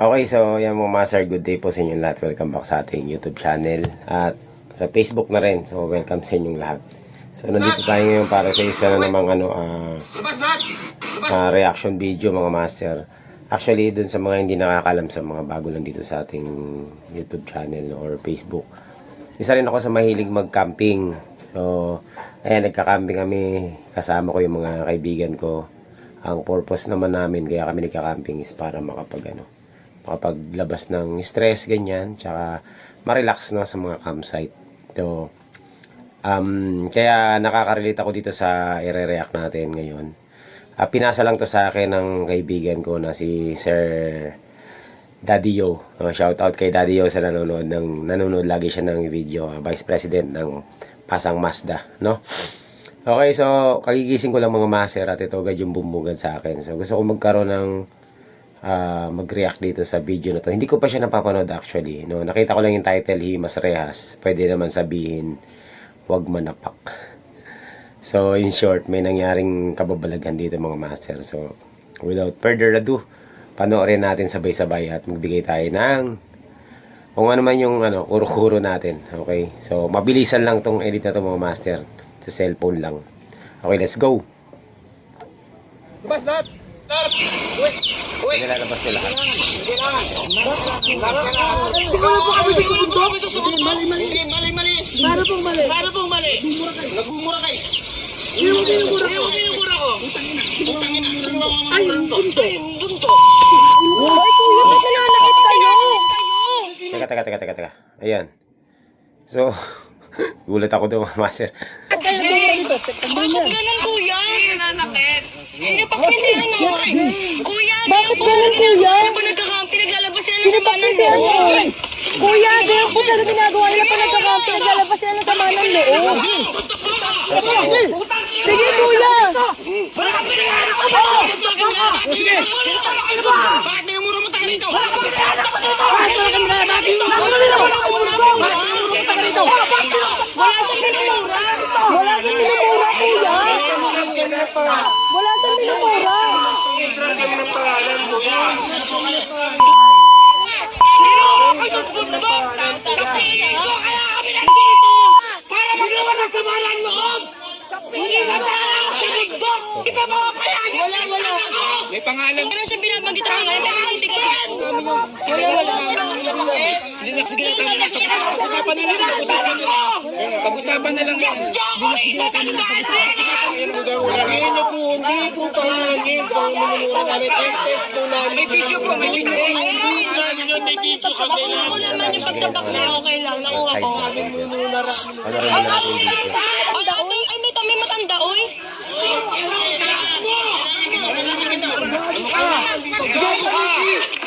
Okay, so yan mga master, good day po sa inyong lahat. Welcome back sa ating YouTube channel at sa Facebook na rin. So welcome sa inyong lahat. So nandito tayo ngayon para sa isa na namang ano, ah, ah, reaction video mga master. Actually, dun sa mga hindi nakakalam sa mga bago lang dito sa ating YouTube channel or Facebook. Isa rin ako sa mahilig mag-camping. So, ayan, nagka-camping kami. Kasama ko yung mga kaibigan ko. Ang purpose naman namin, kaya kami nagka-camping is para makapag ano, makapaglabas ng stress, ganyan. Tsaka, ma-relax no, sa mga campsite. So, um, kaya nakaka-relate ako dito sa i-react natin ngayon. Ah, pinasa lang to sa akin ng kaibigan ko na si Sir Daddy Yo. Oh, shout out kay Daddy Yo sa nanonood ng nanonood lagi siya ng video, ah, Vice President ng Pasang Mazda, no? Okay, so kagigising ko lang mga master at ito agad yung bumugad sa akin. So gusto ko magkaroon ng ah, mag-react dito sa video na to. Hindi ko pa siya napapanood actually, no? Nakita ko lang yung title, Himas Rehas. Pwede naman sabihin, wag manapak. So, in short, may nangyaring kababalagan dito mga master. So, without further ado, panoorin natin sabay-sabay at magbigay tayo ng kung ano man yung ano, kuro-kuro natin. Okay? So, mabilisan lang tong edit na to mga master. Sa cellphone lang. Okay, let's go! Labas lahat! Lahat! Uy! Uy! Nilalabas nila. Hindi na! Ikaw kami sa bundok! Mali, mali! Mali, mali! Para pong mali. Paano pong mali? Nagmumura kayo! Sino tinumura Sino ko? mo tinumura ko? Putang ina! Sino ba mga Ay, mga yung to? bunto. Ay, yung bunto! Ay, kuya, ba't nananakit kayo? Teka, teka, teka, teka, teka. Ayan. So, gulat ako doon mga master. Kayo niya. Ganun kuya, nananakit. Sino pa kasi ano? Kuya, Bakit ganun, kuya? Ano ba nagkakampi? Naglalabas sila ng Sino pa sama ng kasi ano? loob. Kuya, ganyan po talaga ginagawa nila pa nagkakampi. Naglalabas sila ng sama ng loob. Sige, kuya. Sige! Bakit ninumura mo tayo rito? Wala siyang pinumura. Wala siyang minumura, kuya. Wala siyang minumura. Sa ko kaya kami ng sa bundok! Kita mga payan! Wala, wala. May pangalan Wala siyang binabanggit ang ngayon. Wala, wala. Hindi na sige tayo na pag-usapan na lang pag-usapan na lang. Pag-usapan na lang yan. Hangin niyo po, hindi po pangangin minumura namin test po namin. May video po, may video. Namin yun, may video naman yung pagsapak na okay lang. Nakuha ko. Ano rin. Naman natin dito. Ay, may may matanda, oy.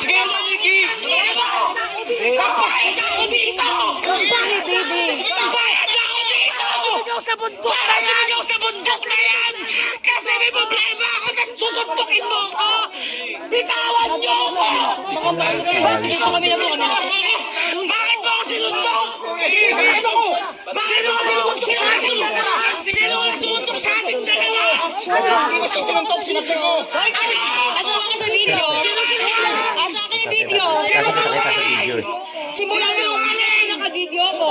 Sige, Maliki! Papayag ako dito! Papayag ako dito! sa bundok na yan! Sumigaw sa bundok na yan! Kasi may problema ako na susuntukin mo ko! Bitawan niyo ako! Bakit ikaw kami na mo kami? Bakit mo ako sinuntok? Bakit ako? Bakit mo ako sinuntok? Sino ang? Sino sinuntok sa ating dalawa? Hindi ko sinuntok, sinabi ko. Ay, ano ka sa video? Asa akin yung video? Nakita sa video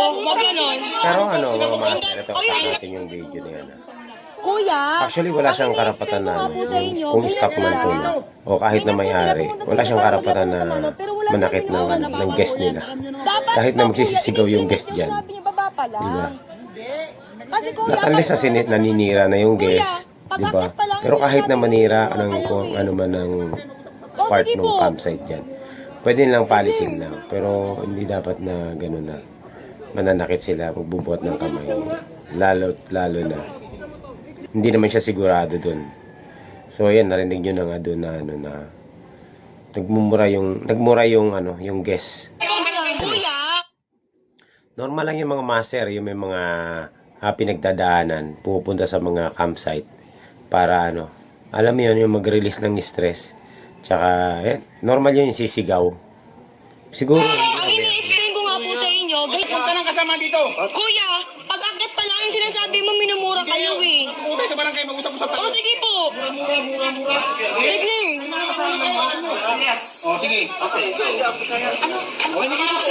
Wag ganon. Pero ano mga master, ito sa natin yung video na yan. ah. Kuya. Actually, wala siyang ang karapatan na ko nga po sa inyo, kung staff ganyan man to sila. o kahit na may-ari, wala siyang karapatan na manakit siyang ng, ng guest nila. Dapat Kahit na magsisisigaw yung guest dyan. Sinabi niya baba pa lang. Diba? Kasi kuya, Not unless na sinit naninira na yung guest, di ba? akit pa lang, Pero kahit na manira ng kung ano man ng Oh, part ng campsite dyan, pwede nilang palisin lang. Pero hindi dapat na gano'n na mananakit sila, magbubuhat ng kamay. Lalo, lalo na. Hindi naman siya sigurado dun. So, ayan, narinig nyo na nga dun na, ano, na nagmumura yung, nagmura yung, ano, yung guest. Kuya, Normal lang yung mga master, yung may mga ah, pinagdadaanan, pupunta sa mga campsite para ano, alam mo yun, yung mag-release ng stress. Tsaka, eh, normal yun yung sisigaw. Siguro, dito. Kuya, pag akit pa lang yung sinasabi mo, minumura kayo eh. Punta sa barangay, mag-usap-usap O sige po. Mura, mura, mura. Sige. O, Sige. Okay,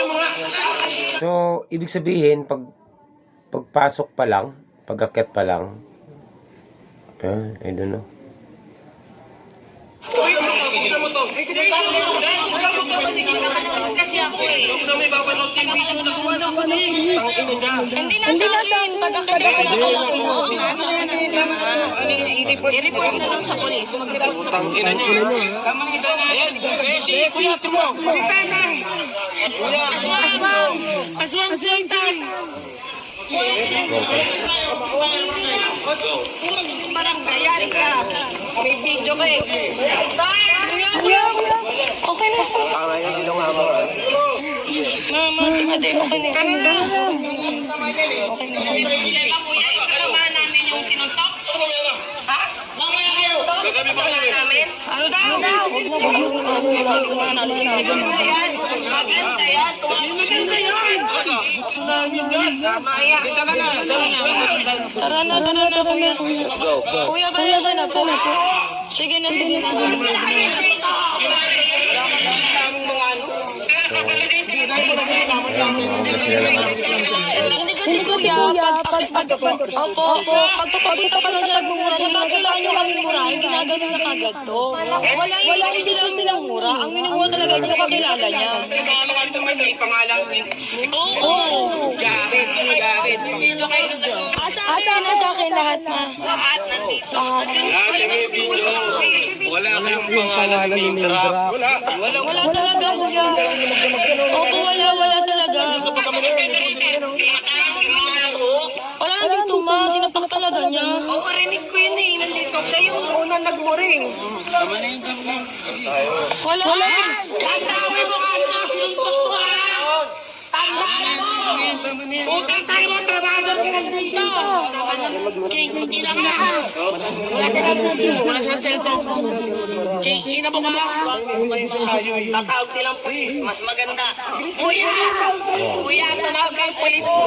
mo nga. So, ibig sabihin, pag pagpasok pa lang, pag-akyat pa lang, ah, I don't know. Uy, buksan mo to. Buksan mo to. Kasi ako eh. Huwag na may babanood yung video na gawa ng pulis. Tangin ka. Hindi na sa akin. Taga-kada ka na kalaki mo. I-report na lang sa polis. Mag-report sa Tangin na niya. Ayan, eh, si Kuya Timo. Si. Kuya, aswang. Aswang sultan. barangay. Yari ka. May video ka eh. Kuya. Okay na po. Mama, ate, okay na. Okay na. Okay na. Ikalaman namin yung sinuntok. Ha? Mamaya kayo. Gagabi ba kayo? Maganda yan. Maganda yan. Tara na. Tara na, tara na, kuya. Kuya, siya na po. Sige na, sige na. Hindi kuya, pag, pag, pag, opo, pag papapunta pa lang siya nagmumura siya, bakit kailangan niyo kami mura? Hindi na ganun na kagad to. Wala, hindi kami sila minamura. Ang minamura talaga ko kakilala niya. Pangalan naman may pangalan. Oo. Jared. Jared. Asa akin na sa akin lahat na. Lahat nandito. Lahat. Video. Wala kayong pangalan. Wala. Wala. Wala talaga, kuya. Opo, unang nagmuring. Wala. Wala. Kasawi mo nga ito. Sinuntok ko ha. Tandaan mo. Utang tayo mo. Trabaho ng pinagsinto. Hindi na ka. Wala ka lang. Wala silang cellphone. Ina mo ka ba? Tatawag silang polis. Mas maganda. Kuya! Kuya, tumawag ang polis mo.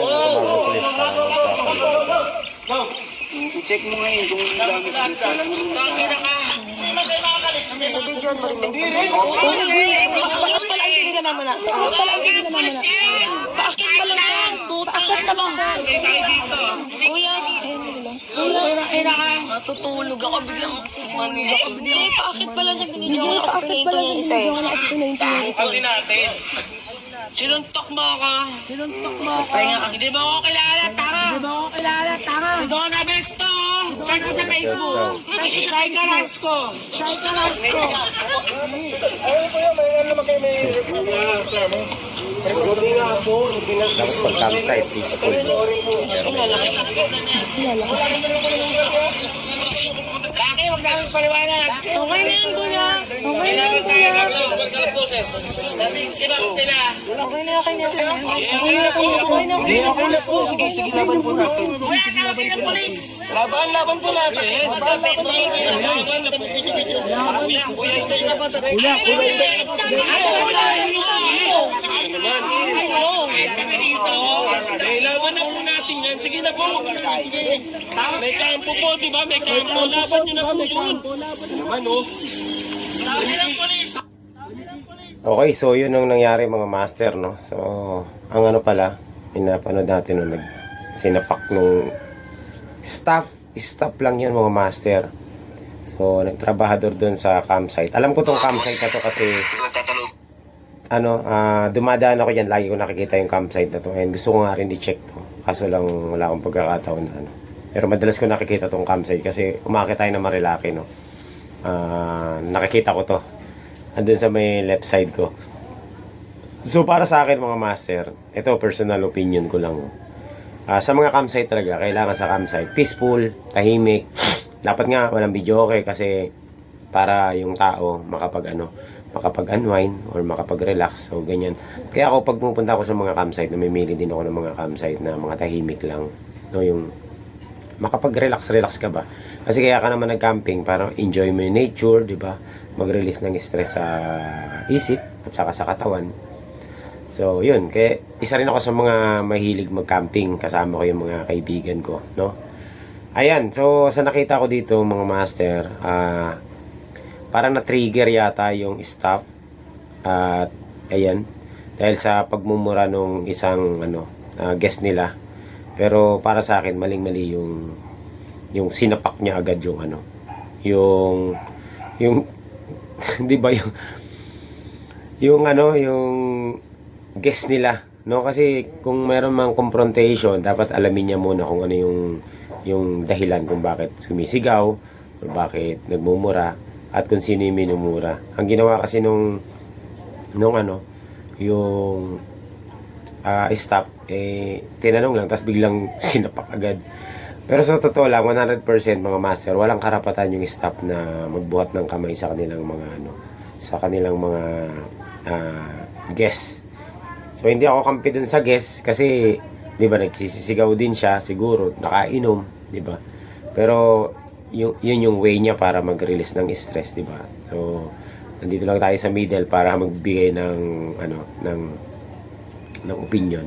Check mo ngayon kung gamit dito. Tangin na ka. Bakit pala ang tingin naman na? Bakit pala ang tingin naman na? Bakit pala ang Bakit pala ang Kuya, Natutulog ako biglang Manila ako biglang Eh, bakit pala siya binidyo ko kasi pinahinto niya isa eh Aldi natin. Sinuntok mo ako. Sinuntok mo ako. Hindi mo ako kilala, tanga. Hindi mo ako kilala, tanga. Si Donna Bex to. Search mo sa Facebook. Shai Carrasco. Shai Carrasco. Dapat pag campsite, peaceful. Laki, wag namin paliwanag. Okay na yan, kuya Okay lang tayo sa ito. Magkalas boses. Sila sila. Okay na, okay na, okay na Okay na, okay na, okay na Hindi, okay na po. Sige, sige, laban po natin. Kuya, tawag ng polis. Laban, laban po natin. Magabi, tumigil na Laban, Kuya, kuya, hindi na ba ito? Kuya, naman. Eh, laban na po natin yan. Sige na po. May kampo po, di ba? May kampo. Laban nyo na po yun. Naman, oh. Okay, so yun ang nangyari mga master, no? So, ang ano pala, pinapanood natin nung sinapak nung staff, staff lang yun mga master. So, nagtrabahador doon sa campsite. Alam ko tong campsite na to kasi ano, ah dumadaan ako yan, lagi ko nakikita yung campsite na to. And gusto ko nga rin i-check to. Kaso lang wala akong pagkakataon na ano. Pero madalas ko nakikita tong campsite kasi umakit tayo ng Marilaki, no? Ah, nakikita ko to. Andun sa may left side ko. So para sa akin mga master, ito personal opinion ko lang. Ah, sa mga campsite talaga, kailangan sa campsite peaceful, tahimik. Dapat nga walang video okay kasi para yung tao makapag ano, makapag-unwind or makapag-relax. So ganyan. Kaya ako pag pupunta ako sa mga campsite, namimili din ako ng mga campsite na mga tahimik lang, no, yung makapag-relax relax ka ba? Kasi kaya ka naman nag-camping para enjoy mo yung nature di ba? Mag-release ng stress sa isip at saka sa katawan. So yun. Kaya isa rin ako sa mga mahilig mag-camping. Kasama ko yung mga kaibigan ko no? Ayan. So sa nakita ko dito mga master ah parang na-trigger yata yung staff At ayan, dahil sa pagmumura nung isang ano, ah, guest nila. Pero para sa akin maling-mali yung yung sinapak niya agad yung ano, yung yung 'di ba yung yung ano, yung guest nila, no? Kasi kung meron mang confrontation, dapat alamin niya muna kung ano yung yung dahilan kung bakit sumisigaw o bakit nagmumura at kung sino yung minumura. Ang ginawa kasi nung nung ano, yung ah stop eh tinanong lang tapos biglang sinapak agad. Pero sa totoo lang 100% mga master, walang karapatan yung staff na magbuhat ng kamay sa kanilang mga ano, sa kanilang mga ah, guests. So hindi ako kampi dun sa guest kasi 'di ba nagsisisigaw din siya siguro, nakainom, 'di ba? Pero yung yun yung way niya para mag-release ng stress, 'di ba? So nandito lang tayo sa middle para magbigay ng ano ng ng opinion.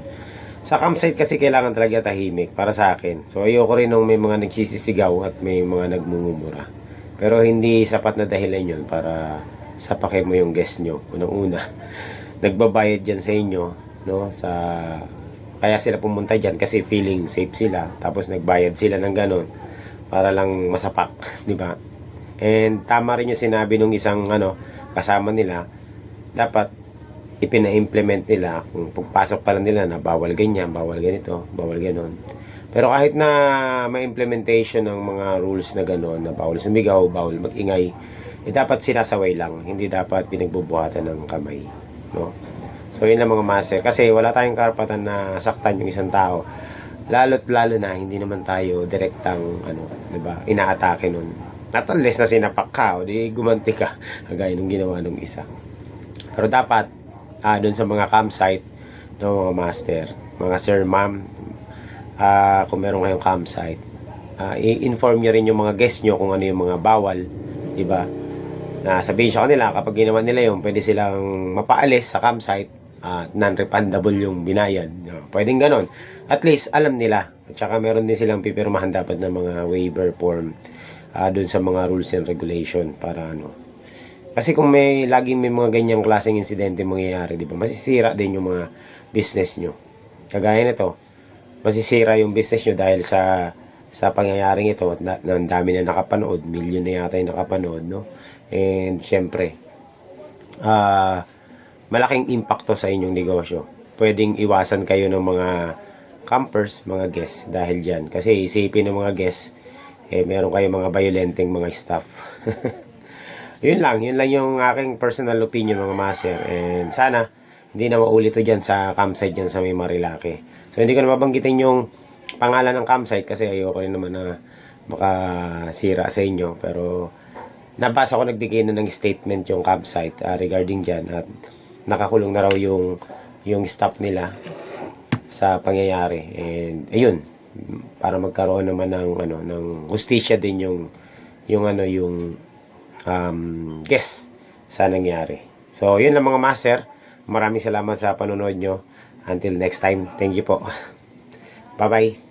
Sa campsite kasi kailangan talaga tahimik para sa akin. So ayoko rin nung may mga nagsisisigaw at may mga nagmumumura. Pero hindi sapat na dahilan yun para sapakin mo yung guest nyo. Unang-una, nagbabayad dyan sa inyo, no? Sa kaya sila pumunta dyan kasi feeling safe sila. Tapos nagbayad sila ng ganun para lang masapak, di ba? And tama rin yung sinabi nung isang ano kasama nila, dapat ipina-implement nila kung pagpasok pa lang nila na bawal ganyan, bawal ganito, bawal ganon. Pero kahit na may implementation ng mga rules na gano'n, na bawal sumigaw, bawal magingay, eh dapat sinasaway lang, hindi dapat pinagbubuhatan ng kamay. No? So yun lang mga master. Kasi wala tayong karapatan na saktan yung isang tao. Lalo't lalo na, hindi naman tayo direktang, ano, di ba, inaatake nun. Not na sinapak ka, o di gumanti ka, kagaya nung ginawa nung isa. Pero dapat, ah doon sa mga campsite, no, mga master, mga sir, ma'am, ah kung meron kayong campsite, ah, i-inform nyo rin yung mga guests nyo kung ano yung mga bawal, di ba? Na sabihin sa kanila, kapag ginawa nila yun, pwede silang mapaalis sa campsite, at non-refundable yung binayad. Pwedeng ganon. At least, alam nila. At saka meron din silang pipirmahan dapat ng mga waiver form ah doon sa mga rules and regulation para ano, kasi kung may laging may mga ganyang klaseng insidente mangyayari, di ba? Masisira din yung mga business nyo. Kagaya nito, masisira yung business nyo dahil sa sa pangyayaring ito at na, ang dami na nakapanood, milyon na yata yung nakapanood, no? And syempre, ah malaking impacto sa inyong negosyo. Pwedeng iwasan kayo ng mga campers, mga guests dahil dyan. Kasi isipin ng mga guests, eh meron kayong mga violenteng mga staff. yun lang, yun lang yung aking personal opinion mga master. And sana, hindi na maulit to dyan sa campsite dyan sa may Marilake. So, hindi ko na mabanggitin yung pangalan ng campsite kasi ayoko rin naman na makasira sa inyo. Pero, nabasa ko nagbigay na ng statement yung campsite ah, regarding dyan at nakakulong na raw yung yung staff nila sa pangyayari. And, ayun, para magkaroon naman ng ano ng hustisya din yung yung ano yung um, guest sa nangyari. So, yun lang mga master. Maraming salamat sa panonood nyo. Until next time, thank you po. Bye-bye.